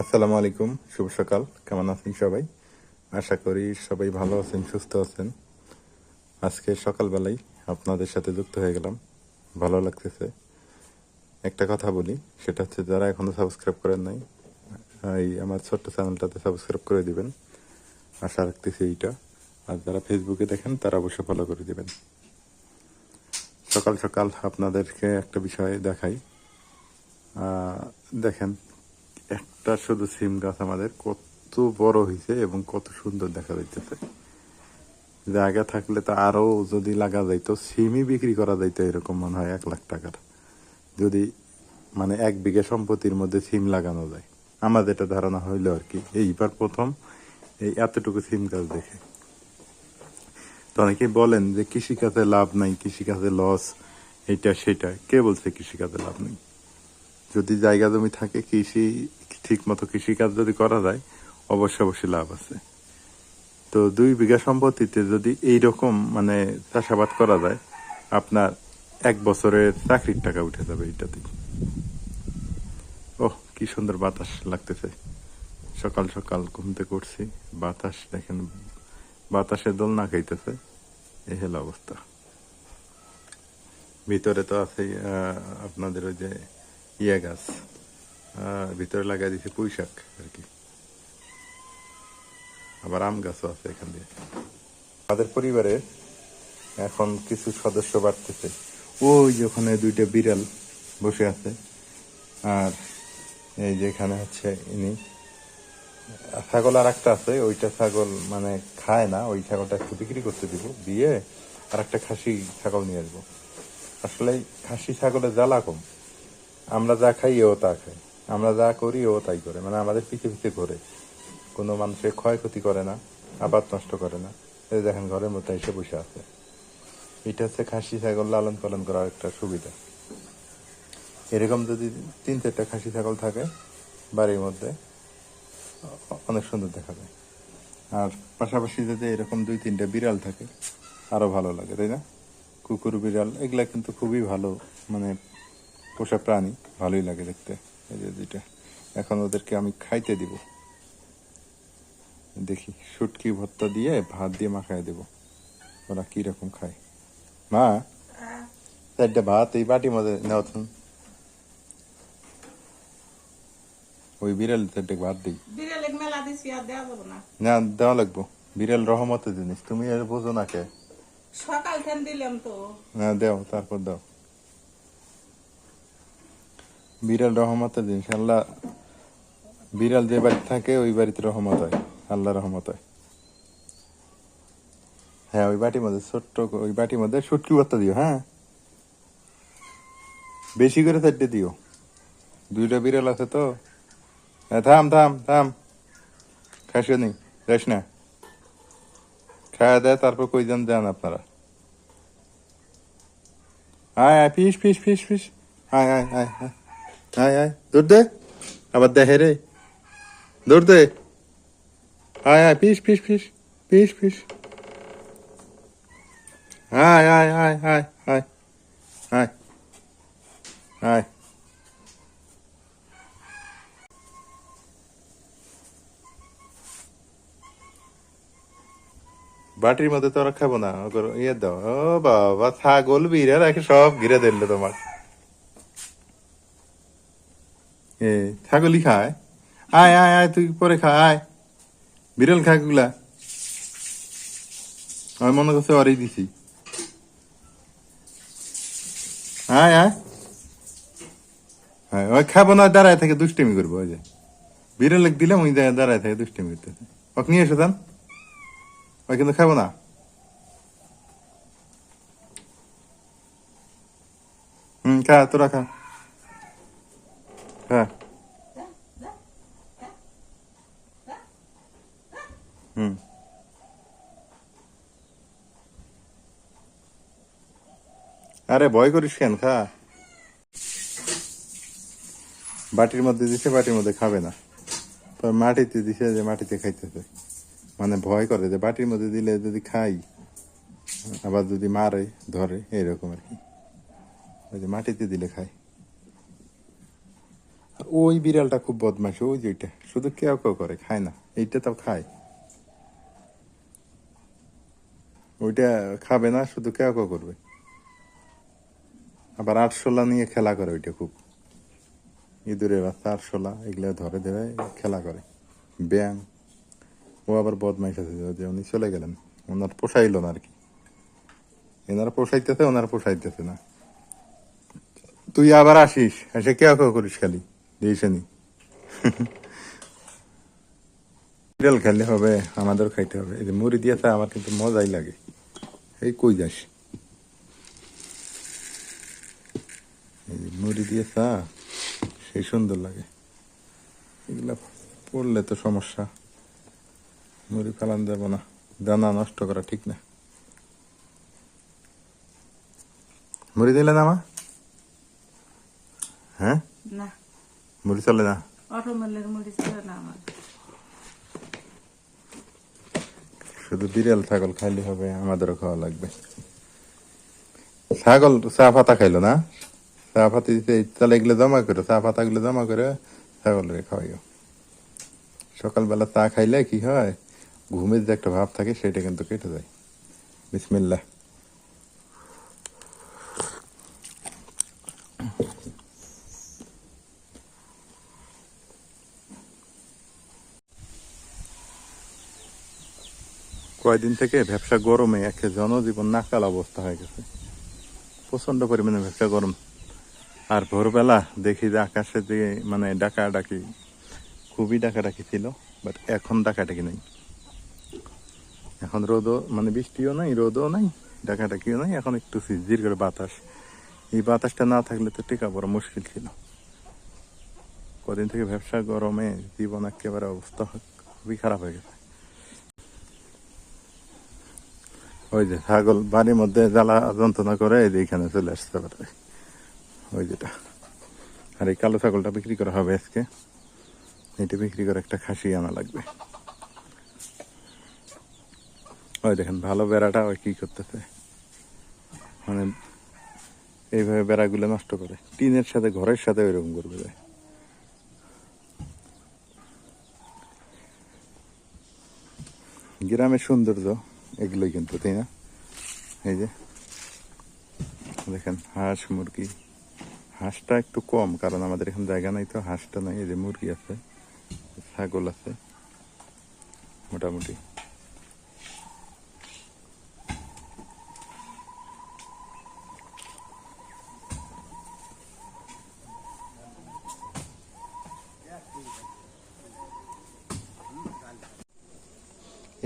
আসসালামু আলাইকুম, শুভ সকাল। কেমন আছেন সবাই? আশা করি সবাই ভালো আছেন, সুস্থ আছেন। আজকে সকালবেলায় আপনাদের সাথে যুক্ত হয়ে গেলাম। ভালো লাগতেছে। একটা কথা বলি, সেটা হচ্ছে যারা এখনও সাবস্ক্রাইব করেন নাই, এই আমার ছোট্ট চ্যানেলটাতে সাবস্ক্রাইব করে দিবেন। আশা রাখতেছি এইটা। আর যারা ফেসবুকে দেখেন, তারা অবশ্যই ফলো করে দিবেন। সকাল সকাল আপনাদেরকে একটা বিষয় দেখাই। দেখেন একটা শুধু সিম গাছ আমাদের কত বড় হয়েছে এবং কত সুন্দর দেখা যাইতেছে। জায়গা থাকলে তো আরও যদি লাগা যাইতো, সিমই বিক্রি করা যাইতো এরকম মনে হয় এক লাখ টাকার। যদি মানে এক বিঘা সম্পত্তির মধ্যে সিম লাগানো যায়। আমার যেটা ধারণা হইল আর কি। এইবার প্রথম এই এতটুকু সিম গাছ দেখে। তো অনেকেই বলেন যে কৃষিকাজে লাভ নাই, কৃষিকাজে লস এটা সেটা। কে বলছে কৃষিকাজে লাভ নেই? যদি জায়গা জমি থাকে, কৃষি ঠিক মতো কৃষিকাজ যদি করা যায়, অবশ্যই অবশ্যই লাভ আছে। তো দুই বিঘা সম্পত্তিতে যদি এইরকম মানে চাষাবাদ করা যায়, আপনার এক বছরের চাকরির টাকা উঠে যাবে এইটাতেই ওহ, কি সুন্দর বাতাস লাগতেছে। সকাল সকাল ঘুমতে করছি বাতাস দেখেন, বাতাসে দোল না খাইতেছে, এই হলো অবস্থা। ভিতরে তো আছে আপনাদের ওই যে ইয়া গাছ ভিতরে লাগাই দিয়েছে পুঁই শাক আর কি আবার আম গাছও আছে এখান দিয়ে আমাদের পরিবারে এখন কিছু সদস্য বাড়তেছে। ওই যে ওখানে দুইটা বিড়াল বসে আছে আর এই যে এখানে হচ্ছে ইনি ছাগল আর একটা আছে ওইটা ছাগল মানে খায় না ওই ছাগলটা একটু বিক্রি করতে দিব দিয়ে আর একটা খাসি ছাগল নিয়ে আসব। আসলে খাসি ছাগলের জ্বালা কম। আমরা যা খাই ও তা খাই আমরা যা করি ও তাই করে। মানে আমাদের পিছে পিছে ঘোরে কোনো মানুষের ক্ষয়ক্ষতি করে না, আবাদ নষ্ট করে না। এই দেখেন, ঘরের মতো এসে বসে আছে। এটা হচ্ছে খাসি ছাগল লালন পালন করার একটা সুবিধা। এরকম যদি তিন চারটা খাসি ছাগল থাকে বাড়ির মধ্যে, অনেক সুন্দর দেখা যায়। আর পাশাপাশি যদি এরকম দুই তিনটা বিড়াল থাকে, আরও ভালো লাগে, তাই না? কুকুর বিড়াল, এগুলা কিন্তু খুবই ভালো মানে পোষা প্রাণী ভালোই লাগে দেখতে। এই যে দুইটা। এখন ওদেরকে আমি খাইতে দিব। দেখি শুটকি ভর্তা দিয়ে ভাত দিয়ে মাখায় দেব। ওরা কি রকম খায়? মা চারটা ভাত এই বাটির মধ্যে নেওয়া ওই বিড়াল চারটে ভাত দিই। না। দেওয়া লাগবো। বিড়াল রহমতের জিনিস। তুমি আর বোঝো না কে? সকাল দিলাম তো। না দেও তারপর দাও। বিড়াল রহমতের জিনিস আল্লাহ বিড়াল যে বাড়িতে থাকে, ওই বাড়িতে রহমত হয় আল্লাহ রহমত হয়। হ্যাঁ ওই বাটির মধ্যে ছোট্ট ওই বাটির মধ্যে সুটকি ভর্তা দিও হ্যাঁ? বেশি করে চারটে দিও। দুইটা বিড়াল আছে তো। হ্যাঁ থাম থাম থাম। খাসো নি, যাস না। খাওয়া দেয়, তারপর কইজন যান আপনারা? আয় আয়, ফিস ফিস ফিস ফিস। আয় আয় আয় আয়। আয় আয় দৌড় দে আবার দেখে রে দৌড় দে আয় আয় ফিস ফিস ফিস ফিস ফিস আয় আয় আয় আয় আয় আয় আয় বাটির মধ্যে তো ওরা খাব না। ইয়ে দাও। ও বাবা, ছাগল বিড়াল, একে সব ঘিরে দিল তোমার। এ ছাগলই খায়। আয় আয় আয়, তুই পরে খা, আয়। বিড়াল খা গুলা আমি মনে করছে অরেই দিছি। আয় আয়। হ্যাঁ ওই খাব না, দাঁড়ায় থেকে দুষ্টেমি করব, ওই যে। বিড়াল দিলাম, ওই জায়গায় দাঁড়ায় থেকে দুষ্টেমি করতেছে। ওকে নিয়ে এসো যান ওই কিন্তু খাব না। হুম, খা, তোরা খা। খা। আরে ভয় করিস কেন, খা। বাটির মধ্যে দিছে, বাটির মধ্যে খাবে না। তো মাটিতে দিছে যে মাটিতে খাইতেছে। মানে ভয় করে যে বাটির মধ্যে দিলে যদি খাই, আবার যদি মারে, ধরে, এইরকম আর কি। ওই যে মাটিতে দিলে খায়। ওই বিড়ালটা খুব বদমাশ, ওই যে ওইটা। শুধু কেউ কেউ করে, খায় না। এইটা তাও খায়। ওইটা খাবে না, শুধু কেউ কেউ করবে। আবার আটশোলা নিয়ে খেলা করে ওইটা খুব। ইঁদুরের বাচ্চা আটশোলা এগুলো ধরে ধরে খেলা করে। ব্যাং। ও আবার বদমাইশ আছে, যে উনি চলে গেলেন। ওনার পোষাইল না আর কি। এনারা পোষাইতেছে, ওনার পোষাইতেছে না। তুই আবার আসিস, এসে কে কেউ করিস খালি দিয়েছেনি বিড়াল খেলে হবে আমাদের খাইতে হবে। এই যে মুড়ি দিয়েছে, আমার কিন্তু মজাই লাগে। এই কই যাস এই যে মুড়ি দিয়ে চা সেই সুন্দর লাগে। এগুলা পড়লে তো সমস্যা। মুড়ি ফেলান যাব না দানা নষ্ট করা ঠিক না। মুড়ি দিলে না মা? হ্যাঁ? না। মুড়ি চলে না? শুধু বিড়াল ছাগল খাইলে হবে আমাদেরও খাওয়া লাগবে। ছাগল চা পাতা খাইলো না? চা পাতা তাহলে জমা করে চা পাতা গুলো জমা করে ছাগলের খাওয়াইও। সকালবেলা চা খাইলে কি হয়, ঘুমের যে একটা ভাব থাকে সেটা কিন্তু কেটে যায়। বিসমিল্লাহ। কয়দিন থেকে ব্যবসা গরমে, একে জনজীবন নাকাল অবস্থা হয়ে গেছে। প্রচণ্ড পরিমাণে ব্যবসা গরম। আর ভোরবেলা দেখি যে আকাশে যে মানে ডাকা ডাকি খুবই ডাকা ডাকি ছিল বাট এখন ডাকা ডাকি নেই। এখন রোদও মানে বৃষ্টিও নাই, রোদও নাই ডাকা ডাকিও নাই, এখন একটু ঝির করে বাতাস। এই বাতাসটা না থাকলে তো টিকা বড় মুশকিল ছিল। কদিন থেকে ব্যবসা গরমে জীবন একেবারে অবস্থা খুবই খারাপ হয়ে গেছে। ওই যে ছাগল বাড়ির মধ্যে জ্বালা যন্ত্রণা করে এই যে এখানে চলে আসতে পারে ওই যেটা। আর এই কালো ছাগলটা বিক্রি করা হবে আজকে। এটা বিক্রি করে একটা খাসি আনা লাগবে। ওই দেখেন, ভালো বেড়াটা ওই কী করতেছে। মানে এইভাবে বেড়াগুলো নষ্ট করে। টিনের সাথে, ঘরের সাথে ওইরকম করবে যায়। গ্রামের সৌন্দর্য, এগুলোই কিন্তু, তাই না? এই যে, দেখেন হাঁস, মুরগি। হাঁসটা একটু কম, কারণ আমাদের এখানে জায়গা নাই তো, হাঁসটা নাই, এই যে মুরগি আছে, ছাগল আছে, মোটামুটি।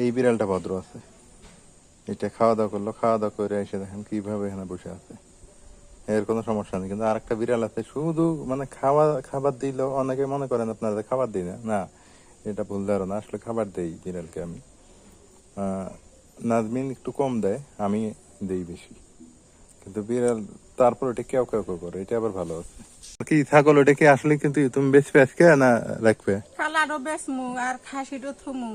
এই বিড়ালটা ভদ্র আছে। এটা খাওয়া দাওয়া করল, খাওয়া দাওয়া করে এসে দেখেন কীভাবে এখানে বসে আছে। এর কোনো সমস্যা নেই। কিন্তু আরেকটা বিড়াল আছে শুধু মানে খাওয়া খাবার দিল অনেকে মনে করেন আপনারা খাবার দিই না। না এটা ভুল ধারণা আসলে খাবার দেই বিড়ালকে আমি। নাজমিন একটু কম দেয় আমি দেই বেশি। কিন্তু বিড়াল তারপর এটা কেউ কেউ কেউ করে এটা আবার ভালো আছে। কি ছাগল ওটা কি আসলে কিন্তু তুমি বেচবে আজকে না রাখবে? আর খাসিরও থুমু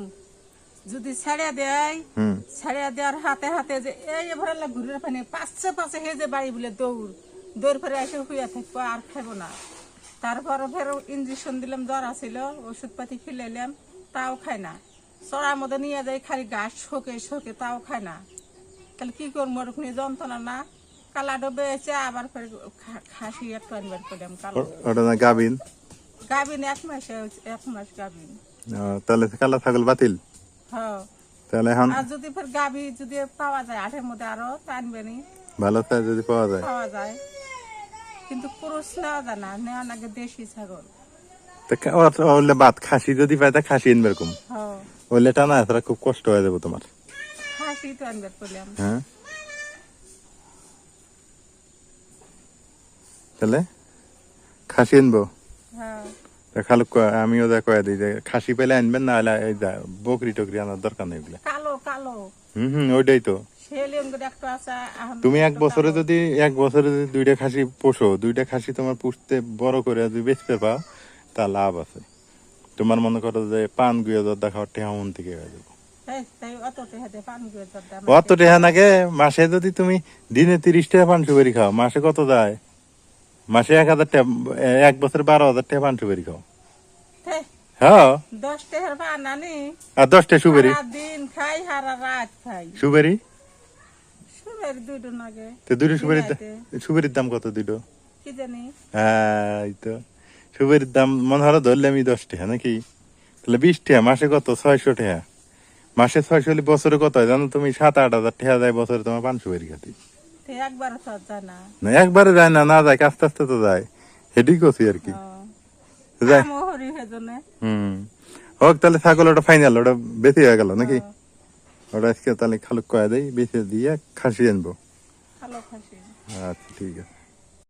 যদি ছেড়ে দেয় হুম। ছেড়ে দেওয়ার হাতে হাতে যে এই ঘুরে পানি পাঁচশে পাঁচে হে যে বাড়ি বলে দৌড়। দৌড় ফেরে এসে শুয়ে থাকব আর খাব না। তারপরে ফের ইঞ্জেকশন দিলাম জ্বর আসিল ওষুধ পাতি খিলাইলাম তাও খায় না। চড়ার মধ্যে নিয়ে যাই খালি গাছ শোকে শোকে তাও খায় না। তাহলে কি করব ওরকম যন্ত্রণা না? কালা ডবে এসে আবার ফের খাসি একটু আনবার করলাম কালো। ওটা না গাবিন? গাভিন এক মাসে এক মাস গাভিন আহ, তাহলে কালা ছাগল বাতিল? হ্যাঁ। তাহলে এখন? আর যদি ফের গাভি যদি পাওয়া যায় আঠের মধ্যে আরও টানবে নি। ভালো যদি পাওয়া যায়? পাওয়া যায়। কিন্তু পুরুষ নেওয়া যায় না নেওয়া লাগে দেশি ছাগল। তা কা- ও- ও হলে বাদ খাসি যদি পাই তা খাসি আনবে এরকম। হ্যাঁ। টানা তারা খুব কষ্ট হয়ে যাবে তোমার। খাসি তো আনবে হ্যাঁ। তাহলে খাসি আনব? আমিও যা কয়ে দিই যে খাসি পেলে আনবেন না হলে বকরি টকরি আনার দরকার নেই কালো কালো। হুম হুম ওইটাই তো। তুমি এক বছরে যদি এক বছরে যদি দুইটা খাসি পোষো দুইটা খাসি তোমার পুষতে বড় করে যদি বেচতে পাও তা লাভ আছে। তোমার মনে করো যে পান গুয়ে দরদা খাওয়ার টেহামন থেকে হয়ে যাবে। অত টেহা নাগে মাসে যদি তুমি দিনে তিরিশ টাকা পান সুপারি খাও মাসে কত যায় মাসে এক হাজার টাকা এক বছর বারো হাজার টাকা পান সুপারি খাও। হ্যাঁ। দশ টাকার আর দশটা সুপারি? দিন খাই সারা রাত খাই। সুপারি? তো দুটো সুপারির সুপারির দাম কত দুটো হ্যাঁ তো। সুপারির দাম মনে হলো ধরলে আমি দশ টাকা নাকি? তাহলে বিশ টাকা মাসে কত? ছয়শো টাকা। মাসে ছয়শো হলে বছরে কত হয়? জানো তুমি সাত আট হাজার টাকা যায় বছরে তোমার পান সুপারি খাতি। একবার না। একবারে যায় না না যায় আস্তে আস্তে তো যায়। হেডি করছি আর কি? হুম। হোক তাহলে ছাগল ওটা ফাইনাল ওটা বেশি হয়ে গেল নাকি? ওটা আজকে তাহলে খালুক কয়া দেয় বেঁচে দিয়ে খাসি আনব। আচ্ছা ঠিক আছে।